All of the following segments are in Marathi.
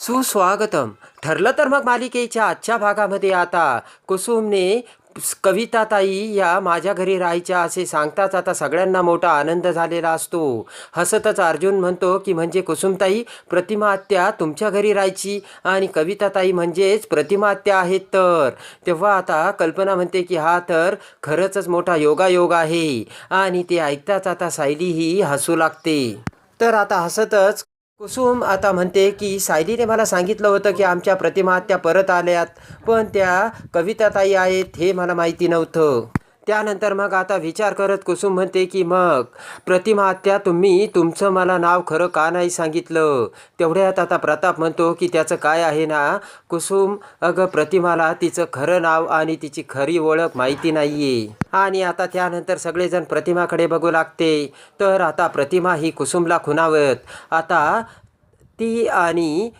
सुस्वागतम. ठरलं तर मग मालिकेच्या आजच्या भागामध्ये आता. कुसुमने कविताताई या माझ्या घरी राहायच्या असे सांगताच आता सगळ्यांना मोठा आनंद झालेला असतो. हसतच अर्जुन म्हणतो की म्हणजे कुसुमताई प्रतिमा आत्या तुमच्या घरी राहायची आणि कविताताई म्हणजेच प्रतिमा आत्या आहेत तर. तेव्हा आता कल्पना म्हणते की हा तर खरंच मोठा योगायोग आहे. आणि ते ऐकताच आता सायली ही हसू लागते. तर आता हसतच कुसुम आता म्हणते की सायलीने मला सांगितलं होतं की आमच्या प्रतिमा त्या परत आल्यात पण त्या कविताताई आहेत हे मला माहिती नव्हतं. त्यानंतर मग आता विचार करत कुसुम म्हणते की मग प्रतिमा आत्या तुम्ही तुमचं मला नाव खरं का नाही सांगितलं? तेवढ्यात आता प्रताप म्हणतो की त्याचं काय आहे ना कुसुम अगं प्रतिमाला तिचं खरं नाव आणि तिची खरी ओळख माहिती नाही आणि आता त्यानंतर सगळेजण प्रतिमाकडे बघू लागते. तर आता प्रतिमा ही कुसुमला खुनावत आता ती आणि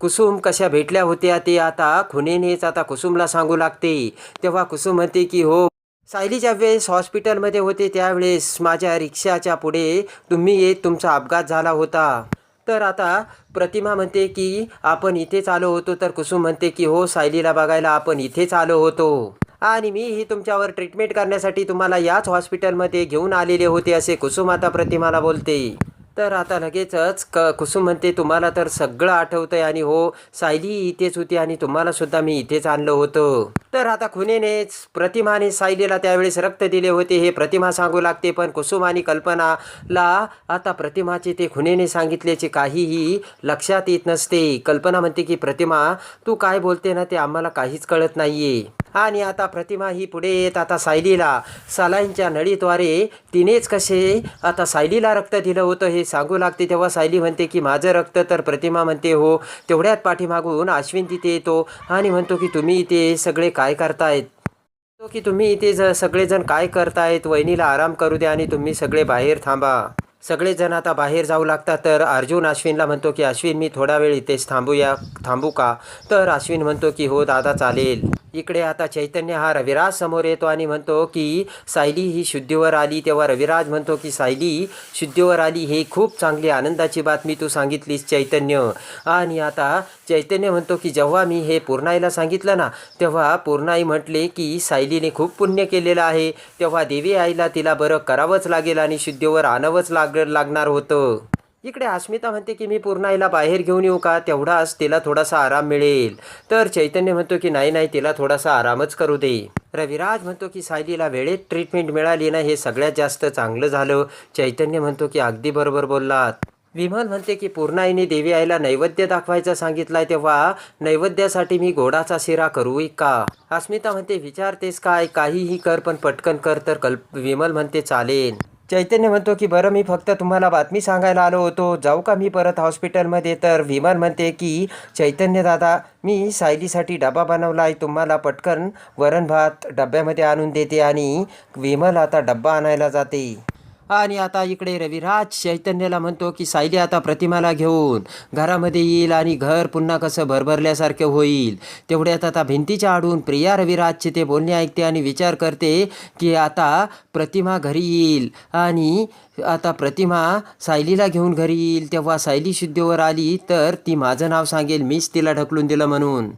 कुसुम कशा भेटल्या होत्या ते आता खुनेनेच आता कुसुमला सांगू लागते. तेव्हा कुसुम म्हणते की हो सायलीच्या वेळेस हॉस्पिटलमध्ये होते त्यावेळेस माझ्या रिक्षाच्या पुढे तुम्ही येत तुमचा अपघात झाला होता. तर आता प्रतिमा म्हणते की आपण इथेच आलो होतो. तर कुसुम म्हणते की हो सायलीला बघायला आपण इथेच आलो होतो. आणि मी ही तुमच्यावर ट्रीटमेंट करण्यासाठी तुम्हाला याच हॉस्पिटलमध्ये घेऊन आलेले होते असे कुसुम आता प्रतिमाला बोलते. तर आता लगेचच क कुसुम म्हणते तुम्हाला तर सगळं आठवतंय आणि हो सायली इथेच होती आणि तुम्हाला सुद्धा मी इथेच आणलं होतं. तर आता खुनेनेच प्रतिमाने सायलीला त्यावेळेस रक्त दिले होते हे प्रतिमा सांगू लागते पण कुसुम आणि कल्पनाला आता प्रतिमाचे ते खुनेने सांगितल्याचे काहीही लक्षात येत नसते. कल्पना म्हणते की प्रतिमा तू काय बोलते ना ते आम्हाला काहीच कळत नाहीये. आणि आता प्रतिमा ही पुढे येत आता सायलीला सलाईनच्या नळीद्वारे तिनेच कसे आता सायलीला रक्त दिलं होतं हे सांगू लागते तेव्हा सायली म्हणते की माझं रक्त तर प्रतिमा म्हणते हो तेवढ्यात पाठीमागून अश्विन तिथे येतो आणि म्हणतो की तुम्ही इथे सगळे काय करतायत? तो की तुम्ही इथे ज सगळेजण काय करतायत? वहिनीला आराम करू द्या आणि तुम्ही सगळे बाहेर थांबा. सगळेजण आता बाहेर जाऊ लागतात. तर अर्जुन अश्विनला म्हणतो की अश्विन मी थोडा वेळ इथेच थांबूया थांबू का? तर अश्विन म्हणतो की हो दादा चालेल. इकडे आता चैतन्य हा रविराज समोर येतो आणि म्हणतो की सायली ही शुद्धीवर आली. तेव्हा रविराज म्हणतो की सायली शुद्धीवर आली हे खूप चांगली आनंदाची बातमी तू सांगितलीस चैतन्य. आणि आता चैतन्य म्हणतो की जेव्हा मी हे पूर्णाईला सांगितलं ना तेव्हा पूर्णाई म्हटले की सायलीने खूप पुण्य केलेलं आहे. तेव्हा देवी आईला तिला बरं करावंच लागेल आणि शुद्धीवर आणावंच लाग लागणार होतं. इकडे अस्मिता म्हणते की मी पूर्णाईला बाहेर घेऊन येऊ का? तेवढाच तिला थोडासा आराम मिळेल. तर चैतन्य म्हणतो की नाही नाही तिला थोडासा आरामच करू दे. रविराज म्हणतो की सायलीला वेळेत ट्रीटमेंट मिळाली ना हे सगळ्यात जास्त चांगलं झालं. चैतन्य म्हणतो की अगदी बरोबर बोललात. विमल म्हणते की पूर्णाईने देवी आईला नैवेद्य दाखवायचा सांगितलाय तेव्हा नैवेद्यासाठी मी गोडाचा शिरा करू का? अस्मिता म्हणते विचारतेस काय? काहीही कर पण पटकन कर. तर कल्प विमल म्हणते चालेल. चैतन्य म्हणतो की बरं मी फक्त तुम्हाला बातमी सांगायला आलो होतो. जाऊ का मी परत हॉस्पिटलमध्ये? तर विमान म्हणते की चैतन्य दादा मी सायलीसाठी डबा बनवला आहे तुम्हाला पटकन वरण भात डब्यामध्ये आणून देते आणि विमल आता डब्बा आणायला जाते. आणि आता इकडे रविराज चैतन्याला म्हणतो की सायली आता प्रतिमाला घेऊन घरामध्ये येईल आणि घर पुन्हा कसं भरभरल्यासारखं होईल. तेवढ्यात आता भिंतीच्या आडून प्रिया रविराजचे ते बोलणे ऐकते आणि विचार करते की आता प्रतिमा घरी येईल आणि आता प्रतिमा सायलीला घेऊन घरी येईल. तेव्हा सायली शुद्धीवर आली तर ती माझं नाव सांगेल. मीच तिला ढकलून दिलं म्हणून.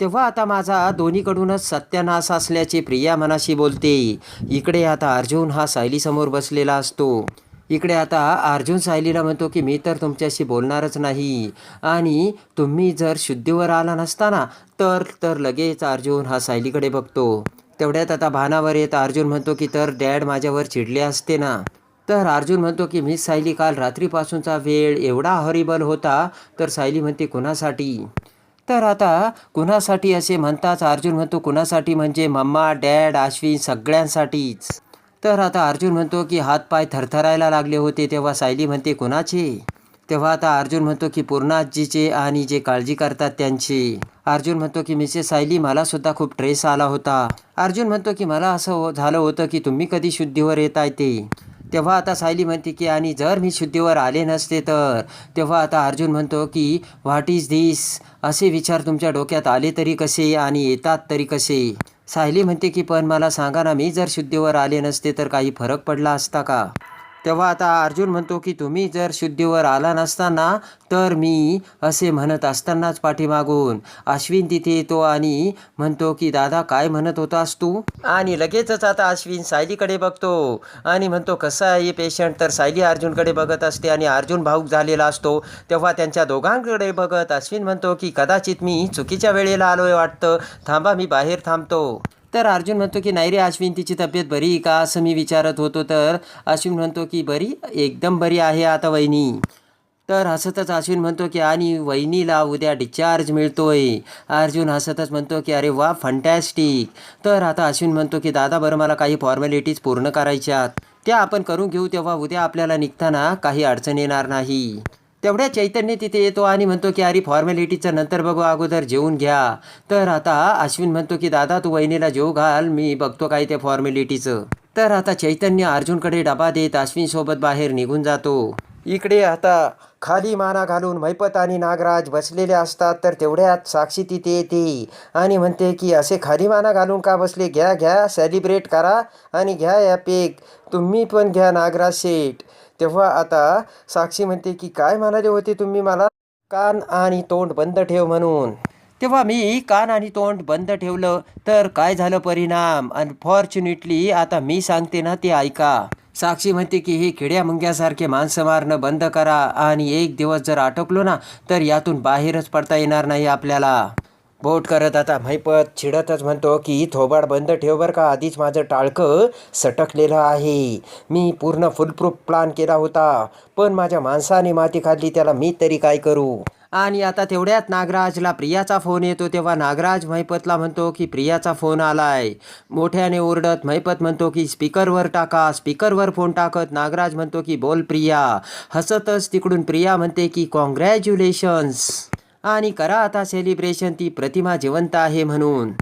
तेव्हा आता माझा दोन्हीकडूनच सत्यानाश असल्याचे प्रिया मनाशी बोलते. इकडे आता अर्जुन हा सायलीसमोर बसलेला असतो. इकडे आता अर्जुन सायलीला म्हणतो की मी तर तुमच्याशी बोलणारच नाही. आणि तुम्ही जर शुद्धीवर आला नसताना तर तर लगेच अर्जुन हा सायलीकडे बघतो. तेवढ्यात आता भानावर येत अर्जुन म्हणतो की तर डॅड माझ्यावर चिडले असते ना? तर अर्जुन म्हणतो की मी सायली काल रात्रीपासूनचा वेळ एवढा हॉरिबल होता तर सायली म्हणते कुणासाठी? तर आता कुणासाठी असे म्हणताच अर्जुन म्हणतो कुणासाठी म्हणजे मम्मा डॅड आश्विन सगळ्यांसाठीच. तर आता अर्जुन म्हणतो की हातपाय थरथरायला लागले होते तेव्हा सायली म्हणते कुणाचे? तेव्हा आता अर्जुन म्हणतो की पूर्णाजीचे आणि जे काळजी करतात त्यांचे. अर्जुन म्हणतो की मिसेस सायली मला सुद्धा खूप ट्रेस आला होता. अर्जुन म्हणतो की मला असं हो-, झालं होतं की तुम्ही कधी शुद्धीवर येताय ते? तेव्हा आता सायली म्हणते की आणि जर मी शुद्धीवर आले नसते तर? तेव्हा आता अर्जुन म्हणतो की व्हॉट इज धिस असे विचार तुमच्या डोक्यात आले तरी कसे आणि येतात तरी कसे? सायली म्हणते की पण मला सांगा ना मी जर शुद्धीवर आले नसते तर काही फरक पडला असता का? तेव्हा आता अर्जुन म्हणतो की तुम्ही जर शुद्धीवर आला नसताना तर मी असे म्हणत असतानाच पाठीमागून अश्विन तिथे येतो आणि म्हणतो की दादा काय म्हणत होतास तू? आणि लगेचच आता अश्विन सायलीकडे बघतो आणि म्हणतो कसं आहे पेशंट तर सायली अर्जुनकडे बघत असते आणि अर्जुन भाऊक झालेला असतो. तेव्हा त्यांच्या दोघांकडे बघत अश्विन म्हणतो की कदाचित मी चुकीच्या वेळेला आलोय वाटतं. थांबा मी बाहेर थांबतो. तर अर्जुन म्हणतो की नाही रे अश्विन तिची तब्येत बरी का? असं मी विचारत होतो. तर अश्विन म्हणतो की बरी एकदम बरी आहे आता वहिनी. तर हसतच अश्विन म्हणतो की आणि वहिनीला उद्या डिस्चार्ज मिळतोय. अर्जुन हसतच म्हणतो की अरे वा फंटॅस्टिक तर आता अश्विन म्हणतो की दादा बरं मला काही फॉर्मॅलिटीज पूर्ण करायच्यात. त्या आपण करून घेऊ तेव्हा उद्या आपल्याला निघताना काही अडचण येणार नाही. तेवढ्या चैतन्य तिथे येतो आणि म्हणतो की अरे फॉर्मॅलिटीचं नंतर बघू अगोदर जेवून घ्या. तर आता अश्विन म्हणतो की दादा तू वहिनीला जेव घाल मी बघतो काय त्या फॉर्मॅलिटीचं तर आता चैतन्य अर्जुनकडे डबा देत अश्विनसोबत बाहेर निघून जातो. इकडे आता खाली माना घालून मैपत आणि नागराज बसलेले असतात तर तेवढ्यात साक्षी तिथे येते आणि म्हणते की असे खाली माना घालून का बसले? घ्या घ्या सेलिब्रेट करा आणि घ्या या पेक तुम्ही पण घ्या नागराज शेठ तेव्हा आता साक्षी म्हणते की काय म्हणाले होते तुम्ही मला? कान आणि तोंड बंद ठेव म्हणून. तेव्हा मी कान आणि तोंड बंद ठेवलं तर काय झालं परिणाम? अनफॉर्च्युनेटली आता मी सांगते ना ते ऐका. साक्षी म्हणते की हे किड्या मुंग्यासारखे माणसं मारणं बंद करा आणि एक दिवस जर अटकलो ना तर यातून बाहेरच पडता येणार नाही आपल्याला. बोट करत आता मैपत चिडतच म्हणतो की थोबाड बंद ठेव बरं का आधीच माझं टाळकं सटकलेलं आहे. मी पूर्ण फुलप्रूफ प्लान केला होता पण माझ्या माणसाने माती खाल्ली त्याला मी तरी काय करू? आणि आता तेवढ्यात नागराजला प्रियाचा फोन येतो तेव्हा नागराज महिपतला म्हणतो की प्रियाचा फोन आलाय. मोठ्याने ओरडत महिपत म्हणतो की स्पीकरवर टाका स्पीकरवर फोन टाकत. नागराज म्हणतो की बोल प्रिया. हसतच तिकडून प्रिया म्हणते की कॉंग्रॅच्युलेशन्स आणि करा आता सेलिब्रेशन ती प्रतिमा जिवंत आहे म्हणून.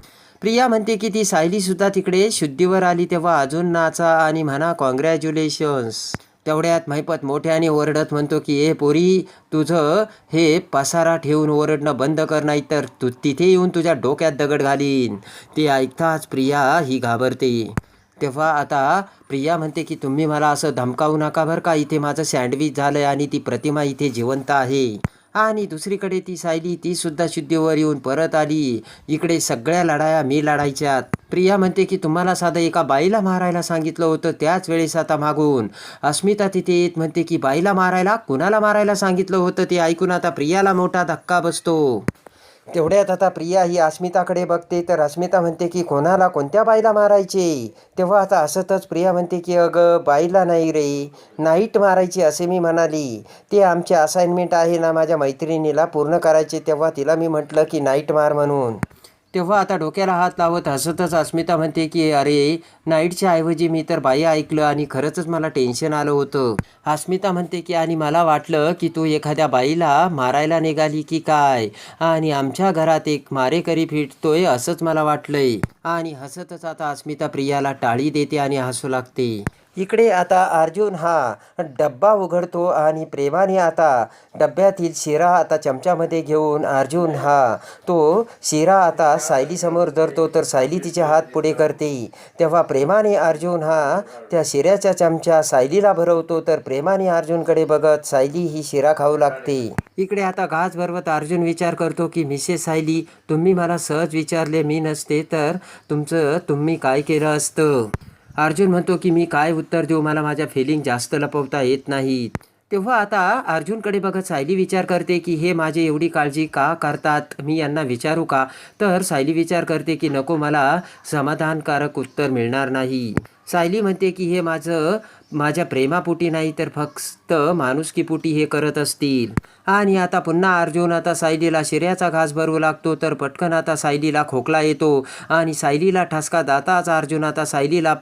प्रिया म्हणते की ती सायलीसुद्धा तिकडे शुद्धीवर आली तेव्हा अजून नाचा आणि म्हणा कॉंग्रॅच्युलेशन्स तेवढ्यात महिपत मोठ्याने ओरडत म्हणतो की ए पोरी तुझं हे पसारा ठेवून ओरडणं बंद कर नाही तर तू तिथे येऊन तुझ्या डोक्यात दगड घालीन. ते ऐकताच प्रिया ही घाबरते. तेव्हा आता प्रिया म्हणते की तुम्ही मला असं धमकावू नका बरं का इथे माझं सँडविच झालंय आणि ती प्रतिमा इथे जिवंत आहे. आणि दुसरीकडे ती सायली ती सुद्धा शुद्धीवर येऊन परत आली. इकडे सगळ्या लढाया मी लढायच्यात. प्रिया म्हणते की तुम्हाला साधं एका बाईला मारायला सांगितलं होतं त्याच वेळेस आता मागून. अस्मिता तिथे येत म्हणते की बाईला मारायला? कुणाला मारायला सांगितलं होतं ते ऐकून आता प्रियाला मोठा धक्का बसतो. तेवढ्यात आता प्रिया ही अस्मिताकडे बघते. तर अस्मिता म्हणते की कोणाला कोणत्या बाईला मारायचे? तेव्हा आता असतच प्रिया म्हणते की अगं बाईला नाही रे. नाईट मारायची असे मी म्हणाली. ते आमचे असाइनमेंट आहे ना माझ्या मैत्रिणीला पूर्ण करायचे. तेव्हा तिला मी म्हटलं की नाईट मार म्हणून. तेव्हा आता डोक्याला हात लावत हसतच अस्मिता म्हणते की अरे नाईटच्या ऐवजी मी तर बाई ऐकलं आणि खरंचच मला टेन्शन आलं होतं. अस्मिता म्हणते की आणि मला वाटलं की तू एखाद्या बाईला मारायला निघाली की काय? आणि आमच्या घरात एक मारेकरी फिटतोय असंच मला वाटलंय. आणि हसतच आता अस्मिता प्रियाला टाळी देते आणि हसू लागते. इकडे आता अर्जुन हा डब्बा उघडतो आणि प्रेमाने आता डब्यातील शिरा आता चमच्यामध्ये घेऊन अर्जुन हा तो शिरा आता सायलीसमोर धरतो तर सायली तिचे हात पुढे करते. तेव्हा प्रेमाने अर्जुन हा त्या शिऱ्याचा चमचा सायलीला भरवतो तर प्रेमाने अर्जुनकडे बघत सायली ही शिरा खाऊ लागते. इकडे आता घास भरवत अर्जुन विचार करतो की मिसेस सायली तुम्ही मला सहज विचारले मी नसते तर तुमचं तुम्ही काय केलं असतं? अर्जुन म्हणतो की मी काय उत्तर देऊ? मला माझ्या फिलिंग जास्त लपवता येत नाहीत. तेव्हा आता अर्जुनकडे बघत सायली विचार करते की हे माझी एवढी काळजी का करतात? मी यांना विचारू का? तर सायली विचार करते की नको मला समाधानकारक उत्तर मिळणार नाही. सायली म्हणते की हे माझं माझ्या प्रेमापोटी नाही तर फक्त माणुसकीपोटी हे करत असतील. आणि आता पुन्हा अर्जुन आता सायलीला शिऱ्याचा घास भरू लागतो तर पटकन आता सायलीला खोकला येतो. आणि सायलीला ठसका दाताच अर्जुन आता सायलीला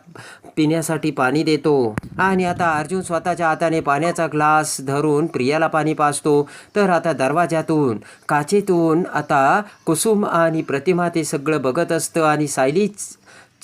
पिण्यासाठी पाणी देतो. आणि आता अर्जुन स्वतःच्या हाताने पाण्याचा ग्लास धरून प्रियाला पाणी पाजतो. तर आता दरवाज्यातून काचेतून आता कुसुम आणि प्रतिमा ते सगळं बघत असतं. आणि सायलीच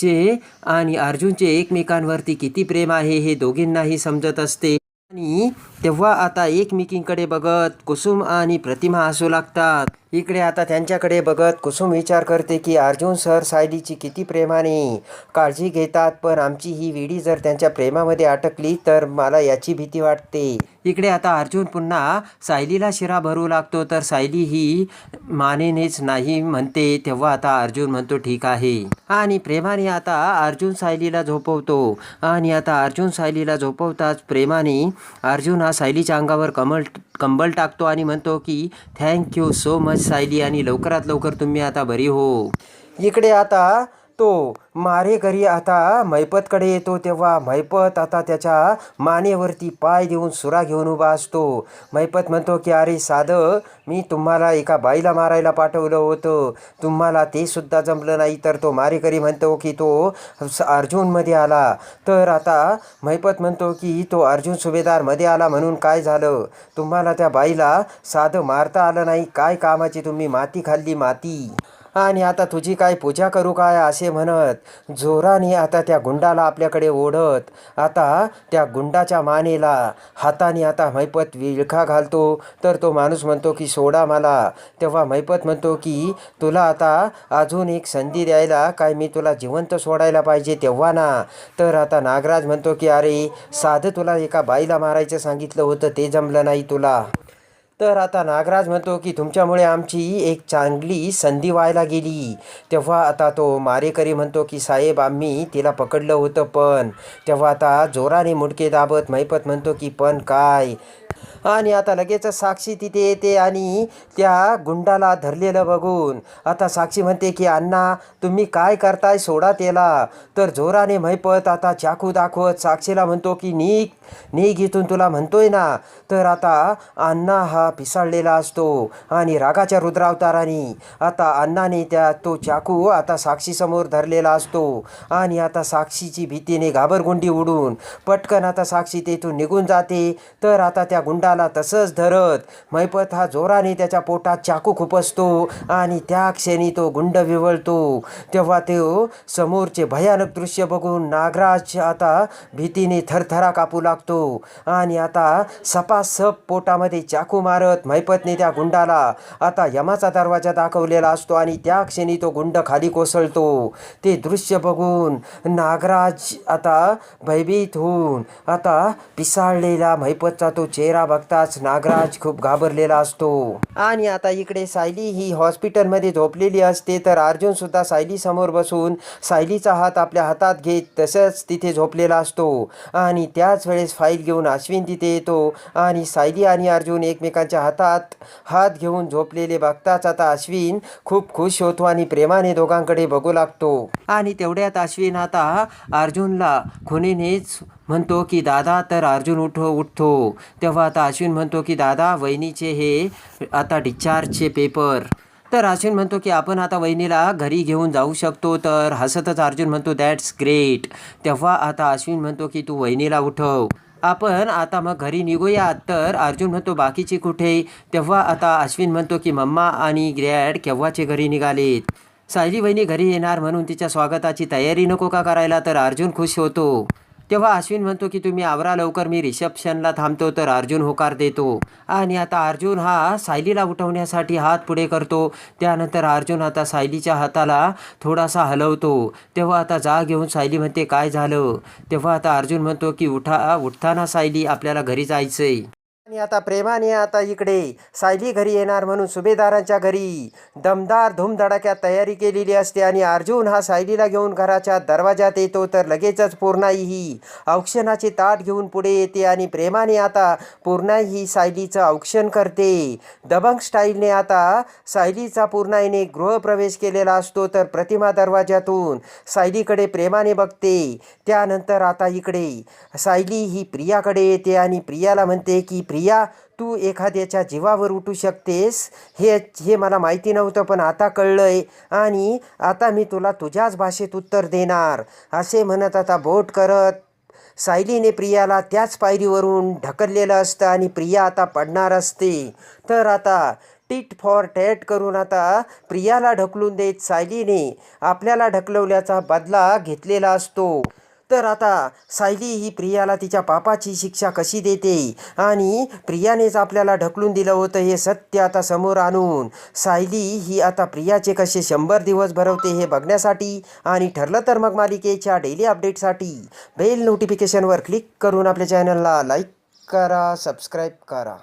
चे आणि अर्जुनचे एकमेकांवरती किती प्रेम आहे हे दोघींनाही समजत असते. आणि तेव्हा आता एकमेकींकडे बघत कुसुम आणि प्रतिमा हसू लागतात. इकडे आता त्यांच्याकडे बघत कुसुम विचार करते की अर्जुन सर सायलीची किती प्रेमाने काळजी घेतात पण आमची ही विडी जर त्यांच्या प्रेमामध्ये अटकली तर मला याची भीती वाटते. इकडे आता अर्जुन पुन्हा सायलीला शिरा भरू लागतो तर सायली ही मानेनेच नाही म्हणते. तेव्हा आता अर्जुन म्हणतो ठीक आहे. आणि प्रेमाने आता अर्जुन सायलीला झोपवतो. आणि आता अर्जुन सायलीला झोपवताच प्रेमाने अर्जुन हा सायलीच्या अंगावर कमल कंबल टाकतो आणि म्हणतो की थँक्यू सो मच सायली. आणि लवकरात लवकर तुम्ही आता बरी हो. इकडे आता तो मारेकरी आता मैपतकडे येतो तेव्हा मैपत आता त्याच्या मानेवरती पाय देऊन सुरा घेऊन उभा असतो. मैपत म्हणतो की अरे साधं मी तुम्हाला एका बाईला मारायला पाठवलं होतं. तुम्हाला ते सुद्धा जमलं नाही. तर तो मारेकरी म्हणतो की तो स- अर्जुनमध्ये आला. तर आता मैपत म्हणतो की तो अर्जुन सुभेदारमध्ये आला म्हणून काय झालं? तुम्हाला त्या बाईला साधं मारता आलं नाही. काय कामाची तुम्ही माती खाल्ली माती? आणि आता तुझी काय पूजा करू काय असे म्हणत जोराने आता त्या गुंडाला आपल्याकडे ओढत आता त्या गुंडाच्या मानेला हाताने आता मैपत विळखा घालतो. तर तो माणूस म्हणतो की सोडा मला. तेव्हा मैपत म्हणतो की तुला आता अजून एक संधी द्यायला काय मी तुला जिवंत सोडायला पाहिजे तेव्हा ना. तर आता नागराज म्हणतो की अरे साधं तुला एका बाईला मारायचं सांगितलं होतं ते जमलं नाही तुला. तर आता नागराज म्हणतो की तुमच्यामुळे आमची एक चांगली संधी व्हायला गेली. तेव्हा आता तो मारेकरी म्हणतो की साहेब आम्ही तिला पकडलं होतं पण. तेव्हा आता जोराने मुडके दाबत मैपत म्हणतो की पण काय? आणि आता लगेच साक्षी तिथे येते आणि त्या गुंडाला धरलेलं बघून. आता साक्षी म्हणते की अण्णा तुम्ही काय करताय? सोडा त्याला. तर जोराने मैपत आता चाकू दाखवत साक्षीला म्हणतो की निघ निघ इथून तुला म्हणतोय ना. तर आता अण्णा हा पिसाळलेला असतो आणि रागाच्या रुद्रावताराने आता अण्णाने त्या तो चाकू आता साक्षीसमोर धरलेला असतो आणि आता साक्षीची भीतीने घाबरगुंडी उडून पटकन आता साक्षी तेथून निघून जाते. तर आता त्या गुंडा गुंडाला तसंच धरत. मैपत हा जोराने त्याच्या पोटात चाकू खुपसतो आणि त्या क्षणी तो गुंड विवळतो. तेव्हा तो समोरचे भयानक दृश्य बघून नागराज आता भीतीने थरथरा कापू लागतो आणि आता सपासप पोटामध्ये चाकू मारत मैपतने त्या गुंडाला आता यमाचा दरवाजा दाखवलेला असतो आणि त्या क्षणी तो गुंड खाली कोसळतो. ते दृश्य बघून नागराज आता भयभीत होऊन आता पिसाळलेला मैपतचा तो चेहरा बघताच नागराज खूप घाबरलेला असतो. आणि आता इकडे सायली ही हॉस्पिटलमध्ये झोपलेली असते तर अर्जुन सुद्धा सायली समोर बसून सायलीचा हात आपल्या हातात घेत तसंच तिथे झोपलेला असतो. आणि त्याच वेळेस फाईल घेऊन अश्विन तिथे येतो आणि सायली आणि अर्जुन एकमेकांच्या हातात हात घेऊन झोपलेले बघताच आता अश्विन खूप खुश होतो आणि प्रेमाने दोघांकडे बघू लागतो. आणि तेवढ्यात अश्विन आता अर्जुनला खुनीनेच म्हणतो की दादा तर अर्जुन उठो उठतो. तेव्हा आता अश्विन म्हणतो की दादा वहिनीचे हे आता डिस्चार्जचे पेपर. तर अश्विन म्हणतो की आपण आता वहिनीला घरी घेऊन जाऊ शकतो तर हसतच अर्जुन म्हणतो दॅट्स ग्रेट तेव्हा आता अश्विन म्हणतो की तू वहिनीला उठव. आपण आता मग घरी निघूया तर अर्जुन म्हणतो बाकीचे कुठे? तेव्हा आता अश्विन म्हणतो की मम्मा आणि ग्रॅड केव्हाचे घरी निघालेत? सायली वहिनी घरी येणार म्हणून तिच्या स्वागताची तयारी नको का करायला तर अर्जुन खुश होतो. तेव्हा अश्विन म्हणतो की तुम्ही आवरा लवकर मी रिसेप्शनला थांबतो तर अर्जुन होकार देतो. आणि आता अर्जुन हा सायलीला उठवण्यासाठी हात पुढे करतो. त्यानंतर अर्जुन आता सायलीच्या हाताला थोडासा हलवतो. तेव्हा आता जाग घेऊन सायली म्हणते काय झालं? तेव्हा आता अर्जुन म्हणतो की उठा उठताना सायली आपल्याला घरी जायचंय. आणि आता प्रेमाने आता इकडे. सायली घरी येणार म्हणून सुभेदारांच्या घरी. दमदार धूमधडाक्यात तयारी केलेली असते आणि अर्जुन हा सायलीला घेऊन घराच्या दरवाजात येतो तर लगेचच पूर्णाई ही औक्षणाचे ताट घेऊन पुढे येते आणि प्रेमाने आता पूर्णाई ही सायलीचं औक्षण करते. दबंग स्टाईलने आता सायलीचा पूर्णाईने गृहप्रवेश केलेला असतो तर प्रतिमा दरवाजातून सायलीकडे प्रेमाने बघते. त्यानंतर आता इकडे सायली ही प्रियाकडे येते आणि प्रियाला म्हणते की प्रिया तू एखाद्याच्या जीवावर उठू शकतेस. हे हे मला माहिती नव्हतं पण आता कळलं आहे आणि आता मी तुला तुझ्याच भाषेत उत्तर देणार. असे म्हणत आता बोट करत सायलीने प्रियाला त्याच पायरीवरून ढकललेलं असतं आणि प्रिया आता पडणार असते. तर आता टिट फॉर टॅट करून आता प्रियाला ढकलून देत सायलीने आपल्याला ढकलवल्याचा बदला घेतलेला असतो. तर आता सायली ही प्रियाला तिच्या पापाची शिक्षा कशी देते? आणि प्रियानेच आपल्याला ढकलून दिलं होतं हे सत्य आता समोर आणून. सायली ही आता प्रियाचे कसे शंभर दिवस भरवते हे बघण्यासाठी आणि ठरलं तर मग मालिकेच्या डेली अपडेटसाठी बेल नोटिफिकेशनवर क्लिक करून आपल्या चॅनलला लाईक करा सबस्क्राईब करा.